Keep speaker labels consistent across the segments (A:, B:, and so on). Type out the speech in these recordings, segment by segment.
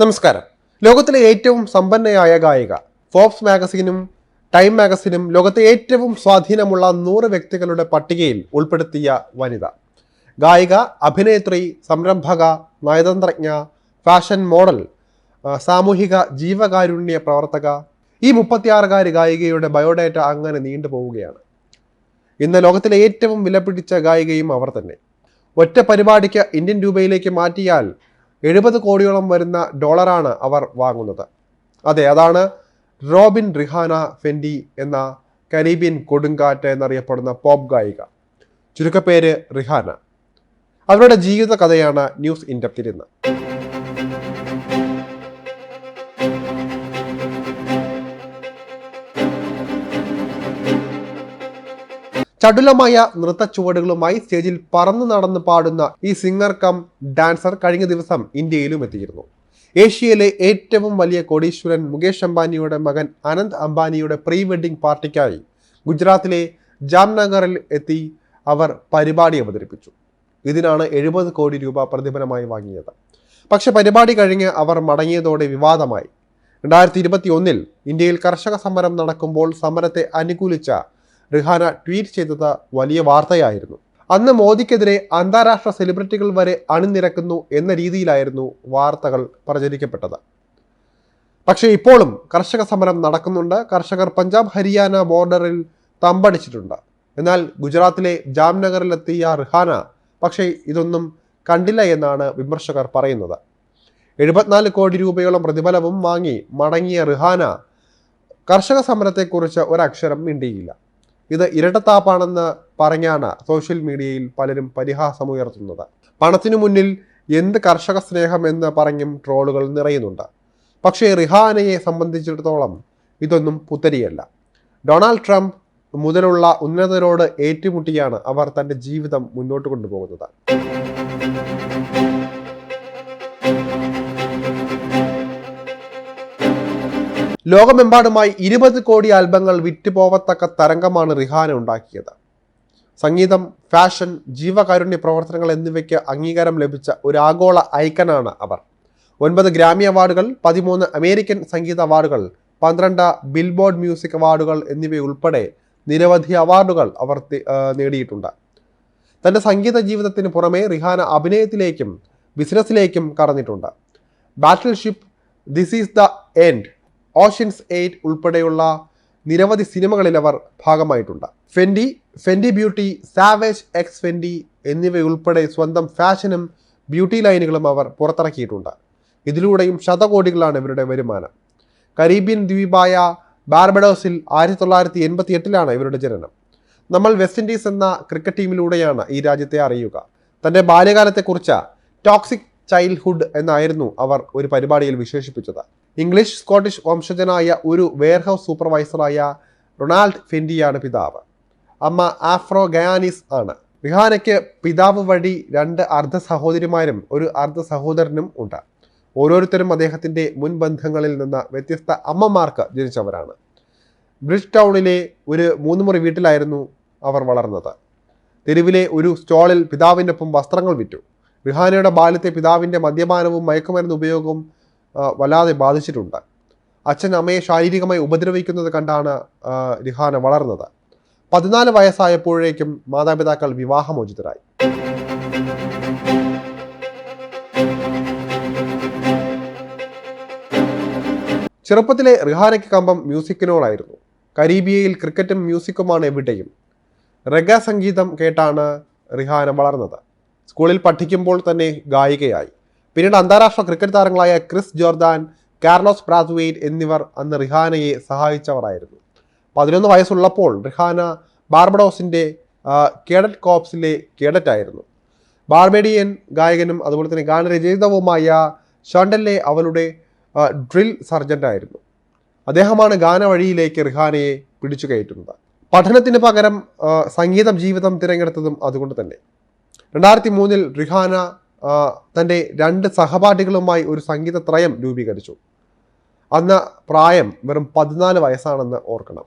A: നമസ്കാരം. ലോകത്തിലെ ഏറ്റവും സമ്പന്നയായ ഗായിക ഫോബ്സ് മാഗസീനും ടൈം മാഗസീനും ലോകത്തെ ഏറ്റവും സ്വാധീനമുള്ള നൂറ് വ്യക്തികളുടെ പട്ടികയിൽ ഉൾപ്പെടുത്തിയ വനിത. ഗായിക അഭിനേത്രി സംരംഭക നയതന്ത്രജ്ഞ ഫാഷൻ മോഡൽ സാമൂഹിക ജീവകാരുണ്യ പ്രവർത്തക. ഈ മുപ്പത്തിയാറുകാരി ഗായികയുടെ ബയോഡേറ്റ അങ്ങനെ നീണ്ടു പോവുകയാണ്. ഇന്ന് ലോകത്തിലെ ഏറ്റവും വിലപിടിച്ച ഗായികയും അവർ തന്നെ. ഒറ്റ പരിപാടിക്ക് ഇന്ത്യൻ രൂപയിലേക്ക് മാറ്റിയാൽ എഴുപത് കോടിയോളം വരുന്ന ഡോളറാണ് അവർ വാങ്ങുന്നത്. അതെ അതാണ് റോബിൻ റിഹാന ഫെൻഡി എന്ന കരീബിയൻ കൊടുങ്കാറ്റ് എന്നറിയപ്പെടുന്ന പോപ്പ് ഗായിക. ചുരുക്കപ്പേര് റിഹാന. അവരുടെ ജീവിത കഥയാണ് ന്യൂസ് ഇൻഡപ്തിൽ ചടുലമായ നൃത്ത ചുവടുകളുമായി സ്റ്റേജിൽ പറന്നു നടന്ന് പാടുന്ന ഈ സിംഗർ കം ഡാൻസർ കഴിഞ്ഞ ദിവസം ഇന്ത്യയിലും എത്തിയിരുന്നു. ഏഷ്യയിലെ ഏറ്റവും വലിയ കോടീശ്വരൻ മുകേഷ് അംബാനിയുടെ മകൻ അനന്ത് അംബാനിയുടെ പ്രീ വെഡിംഗ് പാർട്ടിക്കായി ഗുജറാത്തിലെ ജാംനഗറിൽ എത്തി അവർ പരിപാടി അവതരിപ്പിച്ചു. ഇതിനാണ് എഴുപത് കോടി രൂപ പ്രതിഫലമായി വാങ്ങിയത്. പക്ഷെ പരിപാടി കഴിഞ്ഞ് അവർ മടങ്ങിയതോടെ വിവാദമായി. രണ്ടായിരത്തി ഇരുപത്തി ഒന്നിൽ ഇന്ത്യയിൽ കർഷക സമരം നടക്കുമ്പോൾ സമരത്തെ അനുകൂലിച്ച റിഹാന ട്വീറ്റ് ചെയ്തത് വലിയ വാർത്തയായിരുന്നു. അന്ന് മോദിക്കെതിരെ അന്താരാഷ്ട്ര സെലിബ്രിറ്റികൾ വരെ അണിനിരക്കുന്നു എന്ന രീതിയിലായിരുന്നു വാർത്തകൾ പ്രചരിക്കപ്പെട്ടത്. പക്ഷേ ഇപ്പോഴും കർഷക സമരം നടക്കുന്നുണ്ട്. കർഷകർ പഞ്ചാബ് ഹരിയാന ബോർഡറിൽ തമ്പടിച്ചിട്ടുണ്ട്. എന്നാൽ ഗുജറാത്തിലെ ജാംനഗറിലെത്തിയ റിഹാന പക്ഷേ ഇതൊന്നും കണ്ടില്ല എന്നാണ് വിമർശകർ പറയുന്നത്. എഴുപത്തിനാല് കോടി രൂപയോളം പ്രതിഫലവും വാങ്ങി മടങ്ങിയ റിഹാന കർഷക സമരത്തെക്കുറിച്ച് ഒരക്ഷരം മിണ്ടിയില്ല. ഇത് ഇരട്ടത്താപ്പാണെന്ന് പറഞ്ഞാണ് സോഷ്യൽ മീഡിയയിൽ പലരും പരിഹാസമുയർത്തുന്നത് പണത്തിനു മുന്നിൽ എന്ത് കർഷക സ്നേഹം എന്ന് പറഞ്ഞും ട്രോളുകൾ നിറയുന്നുണ്ട്. പക്ഷേ റിഹാനയെ സംബന്ധിച്ചിടത്തോളം ഇതൊന്നും പുത്തരിയല്ല. ഡൊണാൾഡ് ട്രംപ് മുതലുള്ള ഉന്നതരോട് ഏറ്റുമുട്ടിയാണ് അവർ തന്റെ ജീവിതം മുന്നോട്ട് കൊണ്ടുപോകുന്നത്. ലോകമെമ്പാടുമായി ഇരുപത് കോടി ആൽബങ്ങൾ വിറ്റുപോവത്തക്ക തരംഗമാണ് റിഹാന ഉണ്ടാക്കിയത്. സംഗീതം ഫാഷൻ ജീവകാരുണ്യ പ്രവർത്തനങ്ങൾ എന്നിവയ്ക്ക് അംഗീകാരം ലഭിച്ച ഒരു ആഗോള ഐക്കനാണ് അവർ. ഒൻപത് ഗ്രാമി അവാർഡുകൾ പതിമൂന്ന് അമേരിക്കൻ സംഗീത അവാർഡുകൾ പന്ത്രണ്ട് ബിൽബോർഡ് മ്യൂസിക് അവാർഡുകൾ എന്നിവയുൾപ്പെടെ നിരവധി അവാർഡുകൾ അവർ നേടിയിട്ടുണ്ട്. തന്റെ സംഗീത ജീവിതത്തിന് പുറമെ റിഹാന അഭിനയത്തിലേക്കും ബിസിനസ്സിലേക്കും കടന്നിട്ടുണ്ട്. Battleship this is the end. Ocean's Eight ഉൾപ്പെടെയുള്ള നിരവധി സിനിമകളിൽ അവർ ഭാഗമായിട്ടുണ്ട്. Fendi Fendi Beauty Savage X Fendi എന്നിവയുൾപ്പെടെ സ്വന്തം ഫാഷനും ബ്യൂട്ടി ലൈനുകളും അവർ പുറത്തിറക്കിയിട്ടുണ്ട്. ഇതിലൂടെയും ശതകോടികളാണ് ഇവരുടെ വരുമാനം. കരീബിയൻ ദ്വീപായ ബാർബഡോസിൽ ആയിരത്തി തൊള്ളായിരത്തി എൺപത്തി എട്ടിലാണ് ഇവരുടെ ജനനം. നമ്മൾ വെസ്റ്റ് ഇൻഡീസ് എന്ന ക്രിക്കറ്റ് ടീമിലൂടെയാണ് ഈ രാജ്യത്തെ അറിയുക. തന്റെ ബാല്യകാലത്തെക്കുറിച്ച് ടോക്സിക് ചൈൽഡ്ഹുഡ് എന്നായിരുന്നു അവർ ഒരു പരിപാടിയിൽ വിശേഷിപ്പിച്ചത്. ഇംഗ്ലീഷ് സ്കോട്ടിഷ് വംശജനായ ഒരു വെയർഹൗസ് സൂപ്പർവൈസറായ റൊണാൾഡ് ഫെൻഡിയാണ് പിതാവ്. അമ്മ ആഫ്രോ ഗയാനിസ് ആണ്. റിഹാനയ്ക്ക് പിതാവ് വഴി രണ്ട് അർദ്ധ സഹോദരിമാരും ഒരു അർദ്ധ സഹോദരനും ഉണ്ട്. ഓരോരുത്തരും അദ്ദേഹത്തിന്റെ മുൻ ബന്ധങ്ങളിൽ നിന്ന് വ്യത്യസ്ത അമ്മമാർക്ക് ജനിച്ചവരാണ്. ബ്രിഡ്ജ് ടൗണിലെ ഒരു മൂന്ന് മുറി വീട്ടിലായിരുന്നു അവർ വളർന്നത്. തെരുവിലെ ഒരു സ്റ്റോളിൽ പിതാവിന്റെ ഒപ്പം വസ്ത്രങ്ങൾ വിറ്റു. റിഹാനയുടെ ബാല്യത്തെ പിതാവിന്റെ മദ്യപാനവും മയക്കുമരുന്ന് ഉപയോഗവും വല്ലാതെ ബാധിച്ചിട്ടുണ്ട്. അച്ഛൻ അമ്മയെ ശാരീരികമായി ഉപദ്രവിക്കുന്നത് കണ്ടാണ് രിഹാന വളർന്നത്. പതിനാല് വയസ്സായപ്പോഴേക്കും മാതാപിതാക്കൾ വിവാഹമോചിതരായി. ചെറുപ്പത്തിലെ റിഹാനയ്ക്ക് കമ്പം മ്യൂസിക്കിനോടായിരുന്നു. കരീബിയയിൽ ക്രിക്കറ്റും മ്യൂസിക്കുമാണ് എവിടെയും. റഗ സംഗീതം കേട്ടാണ് റിഹാന വളർന്നത്. സ്കൂളിൽ പഠിക്കുമ്പോൾ തന്നെ ഗായികയായി. പിന്നീട് അന്താരാഷ്ട്ര ക്രിക്കറ്റ് താരങ്ങളായ ക്രിസ് ജോർദാൻ കാർലോസ് ബ്രാത്ത്വെയ്റ്റ് എന്നിവർ അന്ന് റിഹാനയെ സഹായിച്ചവരായിരുന്നു. പതിനൊന്ന് വയസ്സുള്ളപ്പോൾ റിഹാന ബാർബഡോസിന്റെ കേഡറ്റ് കോപ്സിലെ കേഡറ്റ് ആയിരുന്നു ബാർബേഡിയൻ ഗായകനും അതുപോലെ തന്നെ ഗാനരചയിതാവുമായ ഷണ്ടല്ലെ അവളുടെ ഡ്രിൽ സർജന്റായിരുന്നു അദ്ദേഹമാണ് ഗാനവഴിയിലേക്ക് റിഹാനയെ പിടിച്ചു കയറ്റുന്നത്. പഠനത്തിന് പകരം സംഗീതം ജീവിതം തിരഞ്ഞെടുത്തതും അതുകൊണ്ട് തന്നെ. രണ്ടായിരത്തി മൂന്നിൽ റിഹാന തന്റെ രണ്ട് സഹപാഠികളുമായി ഒരു സംഗീത ത്രയം രൂപീകരിച്ചു. അന്ന് പ്രായം വെറും പതിനാല് വയസ്സാണെന്ന് ഓർക്കണം.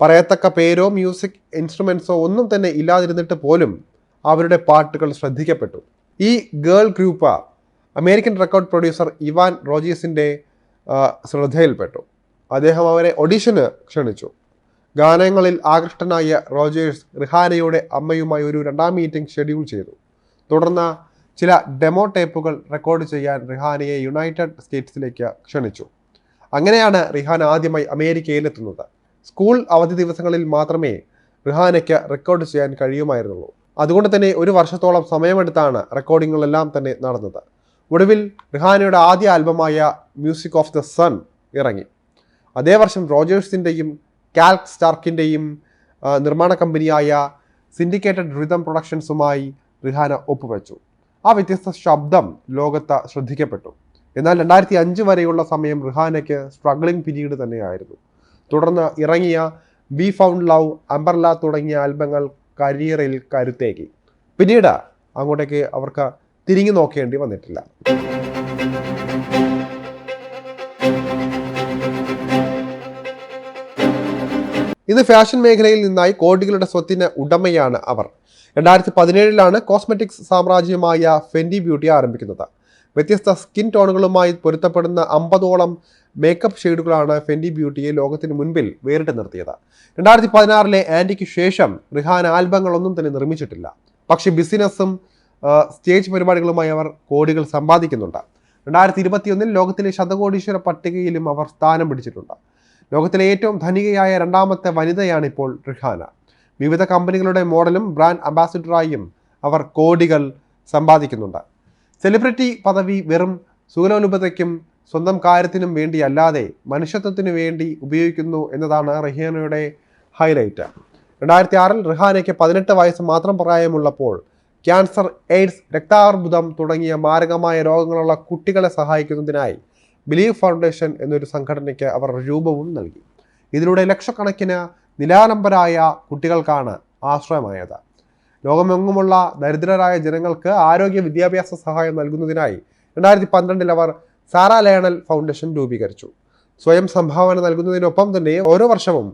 A: പറയത്തക്ക പേരോ മ്യൂസിക് ഇൻസ്ട്രുമെൻസോ ഒന്നും തന്നെ ഇല്ലാതിരുന്നിട്ട് പോലും അവരുടെ പാട്ടുകൾ ശ്രദ്ധിക്കപ്പെട്ടു. ഈ girl group American record producer Evan റോജീസിന്റെ ശ്രദ്ധയിൽപ്പെട്ടു. അദ്ദേഹം അവരെ ഒഡീഷന് ക്ഷണിച്ചു. ഗാനങ്ങളിൽ ആകൃഷ്ടനായ റോജേഴ്സ് റിഹാനയുടെ അമ്മയുമായി ഒരു രണ്ടാം മീറ്റിംഗ് ഷെഡ്യൂൾ ചെയ്തു. തുടർന്ന് ചില ഡെമോ ടേപ്പുകൾ റെക്കോർഡ് ചെയ്യാൻ റിഹാനയെ യുണൈറ്റഡ് സ്റ്റേറ്റ്സിലേക്ക് ക്ഷണിച്ചു. അങ്ങനെയാണ് റിഹാന ആദ്യമായി അമേരിക്കയിലെത്തുന്നത്. സ്കൂൾ അവധി ദിവസങ്ങളിൽ മാത്രമേ റിഹാനയ്ക്ക് റെക്കോർഡ് ചെയ്യാൻ കഴിയുമായിരുന്നുള്ളൂ. അതുകൊണ്ട് തന്നെ ഒരു വർഷത്തോളം സമയമെടുത്താണ് റെക്കോർഡിങ്ങുകളെല്ലാം തന്നെ നടന്നത്. ഒടുവിൽ റിഹാനയുടെ ആദ്യ ആൽബമായ മ്യൂസിക് ഓഫ് ദ സൺ ഇറങ്ങി. അതേ വർഷം റോജേഴ്സിന്റെയും കാൽക് സ്റ്റാർക്കിന്റെയും നിർമ്മാണ കമ്പനിയായ സിൻഡിക്കേറ്റഡ് റിതം പ്രൊഡക്ഷൻസുമായി റിഹാന ഒപ്പുവെച്ചു. ആ വ്യത്യസ്ത ശബ്ദം ലോകത്ത് ശ്രദ്ധിക്കപ്പെട്ടു. എന്നാൽ രണ്ടായിരത്തി അഞ്ച് വരെയുള്ള സമയം റിഹാനയ്ക്ക് സ്ട്രഗ്ലിംഗ് പിരീഡ് തന്നെയായിരുന്നു. തുടർന്ന് ഇറങ്ങിയ ബി ഫൗണ്ട് ലവ് അംബർല തുടങ്ങിയ ആൽബങ്ങൾ കരിയറിൽ കരുത്തേക്കി പിന്നീട് അങ്ങോട്ടേക്ക് അവർക്ക് തിരിഞ്ഞു നോക്കേണ്ടി വന്നിട്ടില്ല. ഇന്ന് ഫാഷൻ മേഖലയിൽ നിന്നായി കോടികളുടെ സ്വത്തിന് ഉടമയാണ് അവർ. രണ്ടായിരത്തി പതിനേഴിലാണ് കോസ്മെറ്റിക്സ് സാമ്രാജ്യമായ ഫെൻഡി ബ്യൂട്ടി ആരംഭിക്കുന്നത്. വ്യത്യസ്ത സ്കിൻ ടോണുകളുമായി പൊരുത്തപ്പെടുന്ന അമ്പതോളം മേക്കപ്പ് ഷെയ്ഡുകളാണ് ഫെൻഡി ബ്യൂട്ടിയെ ലോകത്തിന് മുൻപിൽ വേറിട്ട് നിർത്തിയത്. രണ്ടായിരത്തി പതിനാറിലെ ആന്റിക്ക് ശേഷം റിഹാൻ ആൽബങ്ങളൊന്നും തന്നെ നിർമ്മിച്ചിട്ടില്ല. പക്ഷേ ബിസിനസ്സും സ്റ്റേജ് പരിപാടികളുമായി അവർ കോടികൾ സമ്പാദിക്കുന്നുണ്ട്. രണ്ടായിരത്തി ഇരുപത്തിയൊന്നിൽ ലോകത്തിലെ ശതകോടീശ്വര പട്ടികയിലും അവർ സ്ഥാനം പിടിച്ചിട്ടുണ്ട്. ലോകത്തിലെ ഏറ്റവും ധനികയായ രണ്ടാമത്തെ വനിതയാണ് ഇപ്പോൾ റിഹാന. വിവിധ കമ്പനികളുടെ മോഡലും ബ്രാൻഡ് അംബാസിഡറായും അവർ കോടികൾ സമ്പാദിക്കുന്നുണ്ട്. സെലിബ്രിറ്റി പദവി വെറും സുഖലോലുപതയ്ക്കും സ്വന്തം കാര്യത്തിനും വേണ്ടിയല്ലാതെ മനുഷ്യത്വത്തിനു വേണ്ടി ഉപയോഗിക്കുന്നു എന്നതാണ് റിഹാനയുടെ ഹൈലൈറ്റ് രണ്ടായിരത്തി ആറിൽ റിഹാനയ്ക്ക് പതിനെട്ട് വയസ്സ് മാത്രം പ്രായമുള്ളപ്പോൾ ക്യാൻസർ എയ്ഡ്സ് രക്താർബുദം തുടങ്ങിയ മാരകമായ രോഗങ്ങളുള്ള കുട്ടികളെ സഹായിക്കുന്നതിനായി ബിലീവ് ഫൗണ്ടേഷൻ എന്നൊരു സംഘടനയ്ക്ക് അവർ രൂപവും നൽകി. ഇതിലൂടെ ലക്ഷക്കണക്കിന് നിലാനമ്പരായ കുട്ടികൾക്കാണ് ആശ്രയമായത്. ലോകമെങ്ങുമുള്ള ദരിദ്രരായ ജനങ്ങൾക്ക് ആരോഗ്യ വിദ്യാഭ്യാസ സഹായം നൽകുന്നതിനായി രണ്ടായിരത്തി പന്ത്രണ്ടിൽ അവർ സാറാ ലയണൽ ഫൗണ്ടേഷൻ രൂപീകരിച്ചു. സ്വയം സംഭാവന നൽകുന്നതിനൊപ്പം തന്നെ ഓരോ വർഷവും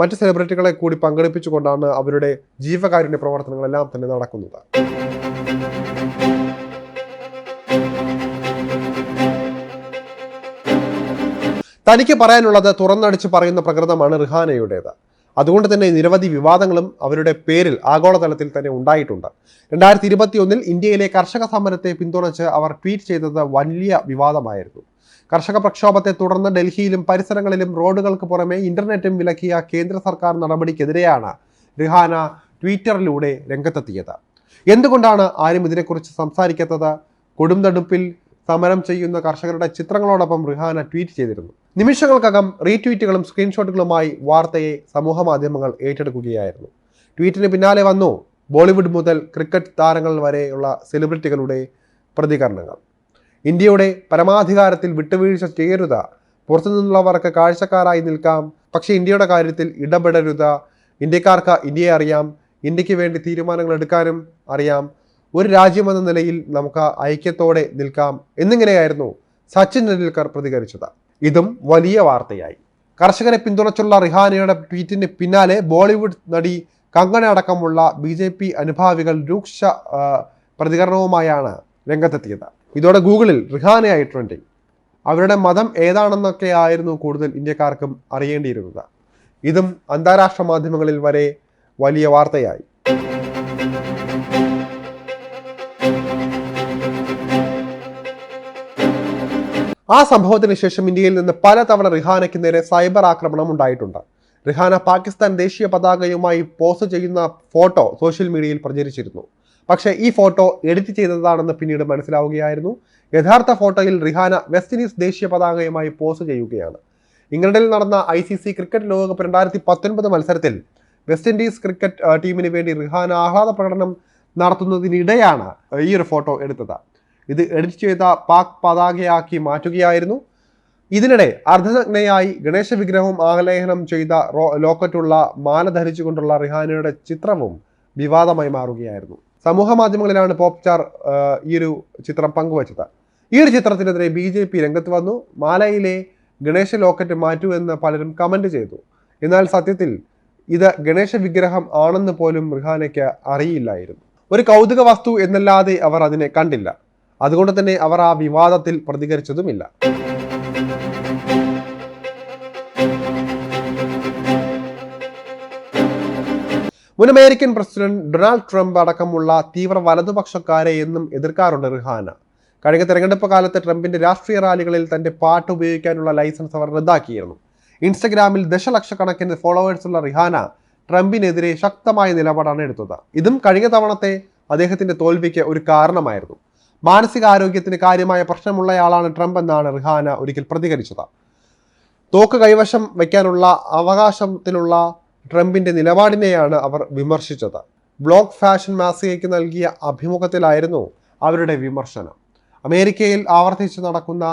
A: മറ്റ് സെലിബ്രിറ്റികളെ കൂടി പങ്കെടുപ്പിച്ചുകൊണ്ടാണ് അവരുടെ ജീവകാരുണ്യ പ്രവർത്തനങ്ങളെല്ലാം തന്നെ നടക്കുന്നത്. തനിക്ക് പറയാനുള്ളത് തുറന്നടിച്ച് പറയുന്ന പ്രകൃതമാണ് റിഹാനയുടേത്. അതുകൊണ്ട് തന്നെ നിരവധി വിവാദങ്ങളും അവരുടെ പേരിൽ ആഗോളതലത്തിൽ തന്നെ ഉണ്ടായിട്ടുണ്ട്. രണ്ടായിരത്തി ഇരുപത്തി ഒന്നിൽ ഇന്ത്യയിലെ കർഷക സമരത്തെ പിന്തുണച്ച് അവർ ട്വീറ്റ് ചെയ്തത് വലിയ വിവാദമായിരുന്നു. കർഷക പ്രക്ഷോഭത്തെ തുടർന്ന് ഡൽഹിയിലും പരിസരങ്ങളിലും റോഡുകൾക്ക് പുറമെ ഇന്റർനെറ്റും വിലക്കിയ കേന്ദ്ര സർക്കാർ നടപടിക്കെതിരെയാണ് റിഹാന ട്വിറ്ററിലൂടെ രംഗത്തെത്തിയത്. എന്തുകൊണ്ടാണ് ആരും ഇതിനെക്കുറിച്ച് സംസാരിക്കാത്തത്? കൊടുംതടുപ്പിൽ സമരം ചെയ്യുന്ന കർഷകരുടെ ചിത്രങ്ങളോടൊപ്പം റിഹാന ട്വീറ്റ് ചെയ്തിരുന്നു. നിമിഷങ്ങൾക്കകം റീട്വീറ്റുകളും സ്ക്രീൻഷോട്ടുകളുമായി വാർത്തയെ സമൂഹമാധ്യമങ്ങൾ ഏറ്റെടുക്കുകയായിരുന്നു. ട്വീറ്റിന് പിന്നാലെ വന്നു ബോളിവുഡ് മുതൽ ക്രിക്കറ്റ് താരങ്ങൾ വരെയുള്ള സെലിബ്രിറ്റികളുടെ പ്രതികരണങ്ങൾ. ഇന്ത്യയുടെ പരമാധികാരത്തിൽ വിട്ടുവീഴ്ച ചെയ്യരുത് പുറത്തുനിന്നുള്ളവർക്ക് കാഴ്ചക്കാരായി നിൽക്കാം പക്ഷേ ഇന്ത്യയുടെ കാര്യത്തിൽ ഇടപെടരുത് ഇന്ത്യക്കാർക്ക് ഇന്ത്യയെ അറിയാം ഇന്ത്യയ്ക്ക് വേണ്ടി തീരുമാനങ്ങൾ എടുക്കാനും അറിയാം ഒരു രാജ്യമെന്ന നിലയിൽ നമുക്ക് ഐക്യത്തോടെ നിൽക്കാം എന്നിങ്ങനെയായിരുന്നു സച്ചിൻ ടെണ്ടുൽക്കർ പ്രതികരിച്ചത്. ഇതും വലിയ വാർത്തയായി. കർഷകരെ പിന്തുണച്ചുള്ള റിഹാനയുടെ ട്വീറ്റിന് പിന്നാലെ ബോളിവുഡ് നടി കങ്കണ അടക്കമുള്ള ബി ജെ പി അനുഭാവികൾ രൂക്ഷ പ്രതികരണവുമായാണ് രംഗത്തെത്തിയത്. ഇതോടെ ഗൂഗിളിൽ റിഹാനയായി ട്രെൻഡിങ്. അവരുടെ മതം ഏതാണെന്നൊക്കെ ആയിരുന്നു കൂടുതൽ ഇന്ത്യക്കാർക്കും അറിയേണ്ടിയിരുന്നത്. ഇതും അന്താരാഷ്ട്ര മാധ്യമങ്ങളിൽ വരെ വലിയ വാർത്തയായി. ആ സംഭവത്തിന് ശേഷം ഇന്ത്യയിൽ നിന്ന് പലതവണ റിഹാനയ്ക്ക് നേരെ സൈബർ ആക്രമണം ഉണ്ടായിട്ടുണ്ട്. റിഹാന പാകിസ്ഥാൻ ദേശീയ പതാകയുമായി പോസ്റ്റ് ചെയ്യുന്ന ഫോട്ടോ സോഷ്യൽ മീഡിയയിൽ പ്രചരിച്ചിരുന്നു. പക്ഷേ ഈ ഫോട്ടോ എഡിറ്റ് ചെയ്തതാണെന്ന് പിന്നീട് മനസ്സിലാവുകയായിരുന്നു. യഥാർത്ഥ ഫോട്ടോയിൽ റിഹാന വെസ്റ്റ് ഇൻഡീസ് ദേശീയ പതാകയുമായി പോസ്റ്റ് ചെയ്യുകയാണ്. ഇംഗ്ലണ്ടിൽ നടന്ന ഐ സി സി ക്രിക്കറ്റ് ലോകകപ്പ് രണ്ടായിരത്തി പത്തൊൻപത് മത്സരത്തിൽ വെസ്റ്റ് ഇൻഡീസ് ക്രിക്കറ്റ് ടീമിന് വേണ്ടി റിഹാന ആഹ്ലാദ പ്രകടനം നടത്തുന്നതിനിടെയാണ് ഈ ഒരു ഫോട്ടോ എടുത്തത്. ഇത് എഡിറ്റ് ചെയ്ത പാക് പതാകയാക്കി മാറ്റുകയായിരുന്നു. ഇതിനിടെ അർദ്ധനഗ്നയായി ഗണേശ വിഗ്രഹവും ആലേഖനം ചെയ്ത ലോക്കറ്റുള്ള മാല ധരിച്ചുകൊണ്ടുള്ള റിഹാനയുടെ ചിത്രവും വിവാദമായി മാറുകയായിരുന്നു. സമൂഹ മാധ്യമങ്ങളിലാണ് പോപ്പ് സ്റ്റാർ ഈ ഒരു ചിത്രം പങ്കുവച്ചത്. ഈ ഒരു ചിത്രത്തിനെതിരെ ബി ജെ പി രംഗത്ത് വന്നു. മാലയിലെ ഗണേശ ലോക്കറ്റ് മാറ്റൂ എന്ന് പലരും കമന്റ് ചെയ്തു. എന്നാൽ സത്യത്തിൽ ഇത് ഗണേശ വിഗ്രഹം ആണെന്ന് പോലും റിഹാനയ്ക്ക് അറിയില്ലായിരുന്നു. ഒരു കൗതുക വസ്തു എന്നല്ലാതെ അവർ അതിനെ കണ്ടില്ല. അതുകൊണ്ട് തന്നെ അവർ ആ വിവാദത്തിൽ പ്രതികരിച്ചതുമില്ല. മുൻ അമേരിക്കൻ പ്രസിഡന്റ് ഡൊണാൾഡ് ട്രംപ് അടക്കമുള്ള തീവ്ര വലതുപക്ഷക്കാരെ എന്നും എതിർക്കാറുണ്ട് റിഹാന. കഴിഞ്ഞ തെരഞ്ഞെടുപ്പ് കാലത്ത് ട്രംപിന്റെ രാഷ്ട്രീയ റാലികളിൽ തന്റെ പാട്ട് ഉപയോഗിക്കാനുള്ള ലൈസൻസ് അവർ റദ്ദാക്കിയിരുന്നു. ഇൻസ്റ്റഗ്രാമിൽ ദശലക്ഷക്കണക്കിന് ഫോളോവേഴ്സുള്ള റിഹാന ട്രംപിനെതിരെ ശക്തമായ നിലപാടാണ് എടുത്തത്. ഇതും കഴിഞ്ഞ തവണത്തെ അദ്ദേഹത്തിന്റെ തോൽവിക്ക് ഒരു കാരണമായിരുന്നു. മാനസികാരോഗ്യത്തിന് കാര്യമായ പ്രശ്നമുള്ളയാളാണ് ട്രംപ് എന്നാണ് റിഹാന ഒരിക്കൽ പ്രതികരിച്ചത്. തോക്ക് കൈവശം വയ്ക്കാനുള്ള അവകാശത്തിലുള്ള ട്രംപിന്റെ നിലപാടിനെയാണ് അവർ വിമർശിച്ചത്. ബ്ലോക്ക് ഫാഷൻ മാസികയ്ക്ക് നൽകിയ അഭിമുഖത്തിലായിരുന്നു അവരുടെ വിമർശനം. അമേരിക്കയിൽ ആവർത്തിച്ച് നടക്കുന്ന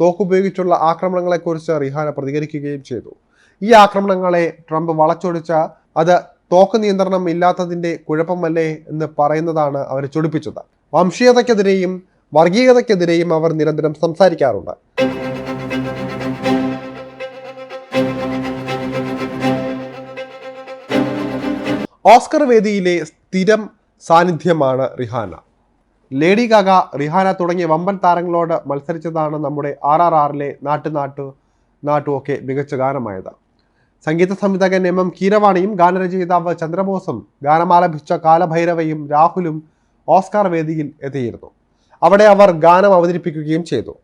A: തോക്കുപയോഗിച്ചുള്ള ആക്രമണങ്ങളെക്കുറിച്ച് റിഹാന പ്രതികരിക്കുകയും ചെയ്തു. ഈ ആക്രമണങ്ങളെ ട്രംപ് വളച്ചൊടിച്ച അത് തോക്ക് നിയന്ത്രണം ഇല്ലാത്തതിന്റെ കുഴപ്പമല്ലേ എന്ന് പറയുന്നതാണ് അവരെ ചൊടിപ്പിച്ചത്. വംശീയതയ്ക്കെതിരെയും വർഗീയതയ്ക്കെതിരെയും അവർ നിരന്തരം സംസാരിക്കാറുണ്ട്. ഓസ്കർ വേദിയിലെ സ്ഥിരം സാന്നിധ്യമാണ് റിഹാന. ലേഡി ഗാഗ റിഹാന തുടങ്ങിയ വമ്പൻ താരങ്ങളോട് മത്സരിച്ചതാണ് നമ്മുടെ ആർ ആർ ആറിലെ നാട്ടു നാട്ടു ഒക്കെ മികച്ച ഗാനമായത്. സംഗീത സംവിധായകൻ എം എം കീരവാണിയും ഗാനരചയിതാവ് ചന്ദ്രബോസും ഗാനമാലപിച്ച കാലഭൈരവയും രാഹുലും ഓസ്കാർ വേദിയിൽ എത്തിയിരുന്നു. അവിടെ അവർ ഗാനം അവതരിപ്പിക്കുകയും ചെയ്തു.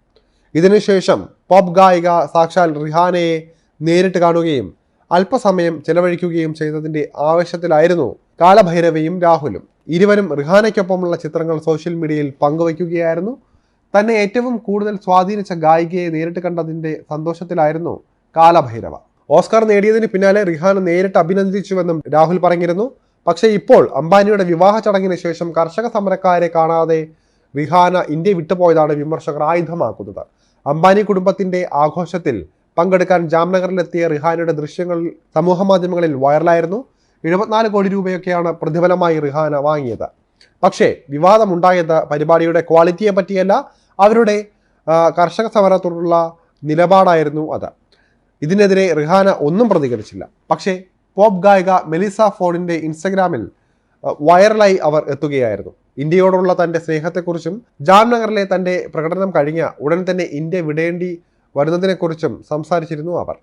A: ഇതിനുശേഷം പോപ്പ് ഗായിക സാക്ഷാൽ റിഹാനയെ നേരിട്ട് കാണുകയും അല്പസമയം ചെലവഴിക്കുകയും ചെയ്തതിന്റെ ആവശ്യത്തിലായിരുന്നു കാലഭൈരവയും രാഹുലും. ഇരുവരും റിഹാനയ്ക്കൊപ്പമുള്ള ചിത്രങ്ങൾ സോഷ്യൽ മീഡിയയിൽ പങ്കുവയ്ക്കുകയായിരുന്നു. തന്നെ ഏറ്റവും കൂടുതൽ സ്വാധീനിച്ച ഗായികയെ നേരിട്ട് കണ്ടതിന്റെ സന്തോഷത്തിലായിരുന്നു കാലഭൈരവ. ഓസ്കാർ നേടിയതിന് പിന്നാലെ റിഹാന നേരിട്ട് അഭിനന്ദിച്ചുവെന്നും രാഹുൽ പറഞ്ഞിരുന്നു. പക്ഷേ ഇപ്പോൾ അംബാനിയുടെ വിവാഹ ചടങ്ങിന് ശേഷം കർഷക സമരക്കാരെ കാണാതെ റിഹാന ഇന്ത്യ വിട്ടുപോയതാണ് വിമർശകർ ആയുധമാക്കുന്നത്. അംബാനി കുടുംബത്തിന്റെ ആഘോഷത്തിൽ പങ്കെടുക്കാൻ ജാംനഗറിലെത്തിയ റിഹാനയുടെ ദൃശ്യങ്ങൾ സമൂഹ മാധ്യമങ്ങളിൽ വൈറലായിരുന്നു. എഴുപത്തിനാല് കോടി രൂപയൊക്കെയാണ് പ്രതിഫലമായി റിഹാന വാങ്ങിയത്. പക്ഷേ വിവാദമുണ്ടായത് പരിപാടിയുടെ ക്വാളിറ്റിയെ പറ്റിയല്ല അവരുടെ കർഷക സമരത്തോടുള്ള നിലപാടായിരുന്നു അത്. ഇതിനെതിരെ റിഹാന ഒന്നും പ്രതികരിച്ചില്ല. പക്ഷേ പോപ്പ് ഗായിക മെലിസ ഫോണിന്റെ ഇൻസ്റ്റഗ്രാമിൽ വൈറലായി അവർ എത്തുകയായിരുന്നു. ഇന്ത്യയോടുള്ള തന്റെ സ്നേഹത്തെക്കുറിച്ചും ജാംനഗറിലെ തന്റെ പ്രകടനം കഴിഞ്ഞ ഉടൻ തന്നെ ഇന്ത്യ വിടേണ്ടി വരുന്നതിനെക്കുറിച്ചും സംസാരിച്ചിരുന്നു അവർ.